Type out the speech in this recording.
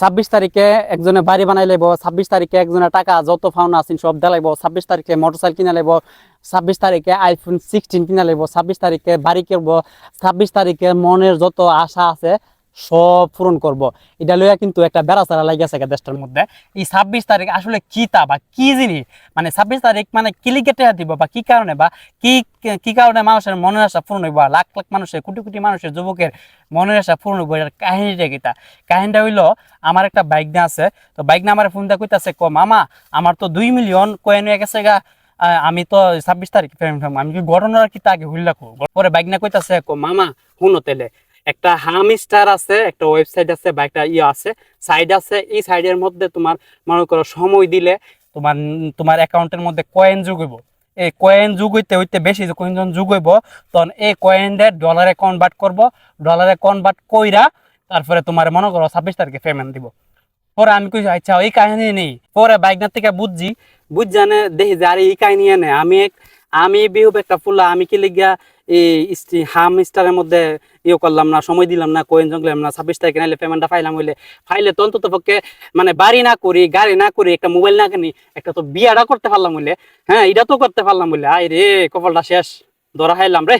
ছাব্বিশ তারিখে একজনে বাড়ি বানাই লাইব, ছাব্বিশ তারিখে একজনে টাকা, যত ফাউনা আছে সব দেলাইব ছাব্বিশ তারিখে মোটরসাইকেল কিনা লাইব, ছাব্বিশ তারিখে আইফোন সিক্সটিন কিনা লাইব, ছাব্বিশ তারিখে বাড়ি কিনব, ছাব্বিশ তারিখে মনের যত আশা আছে সব পূরণ করব। এটা লইয়া কিন্তু একটা বেড়াচারা লাগিয়েছে দেশটার মধ্যে। এই ছাব্বিশ তারিখ আসলে কি তা বা কি জিনিস? মানে ছাব্বিশ তারিখ মানে কিলিকেটে দিব বা কি কারণে বা কি কি কারণে মানুষের মনের আশা পূরণ হইব লাখ লাখ মানুষের, কোটি কোটি মানুষের, যুবকের মনের আশা পূরণ হইব? এটার কাহিনীটা কিতা কাহিনীটা হইল, আমার একটা বাইক না আছে, তো বাইক না আমার ফোন দা কইতাছে, ক মামা, আমার তো দুই মিলিয়ন কয়েন হয়ে গেছে গা। আমি তো ছাব্বিশ তারিখ আমি কি ঘটনার কি তাকে হুল রাখব পরে বাইক না কইতাছে, ক মামা, শুনো তেলে একটা হাম স্টার আছে, একটা ওয়েবসাইট আছে বা একটা ইয়ে আছে সাইড আছে, এই সাইডের মধ্যে তোমার মনে করো সময় দিলে তোমার তোমার অ্যাকাউন্টের মধ্যে কয়েন যোগ এই কয়েন যুগ হইতে হইতে বেশি যখন যুগ হইব, তখন এই কয়েনদের ডলারে কনভার্ট করব ডলারে কনভার্ট কইরা তারপরে তোমার মনে করো ছাব্বিশ তারিখে পেমেন্ট দিব। পরে আমি কইছি আচ্ছা এই কাহিনী নেই। পরে বাইকনার থেকে বুঝছি, বুঝ জানে, দেখি যে আরে এই কাহিনী এনে, আমি আমি বিহুব একটা ফুলা, আমি কি লিগা এই হাম স্টারের মধ্যে ইয়ে করলাম না, সময় দিলাম না কোয়েন জঙ্গলাম না ছাব্বিশ তারিখে নাইলে পেমেন্টটা ফাইলাম হইলে। ফাইলে তো অন্তত পক্ষে মানে বাড়ি না করি, গাড়ি না করি, একটা মোবাইল না কিনি, একটা তো বিয়াটা করতে পারলাম হইলে। হ্যাঁ এটা তো করতে পারলাম বলে আই রে কপালটা শেষ। ধরা খাইলাম রে।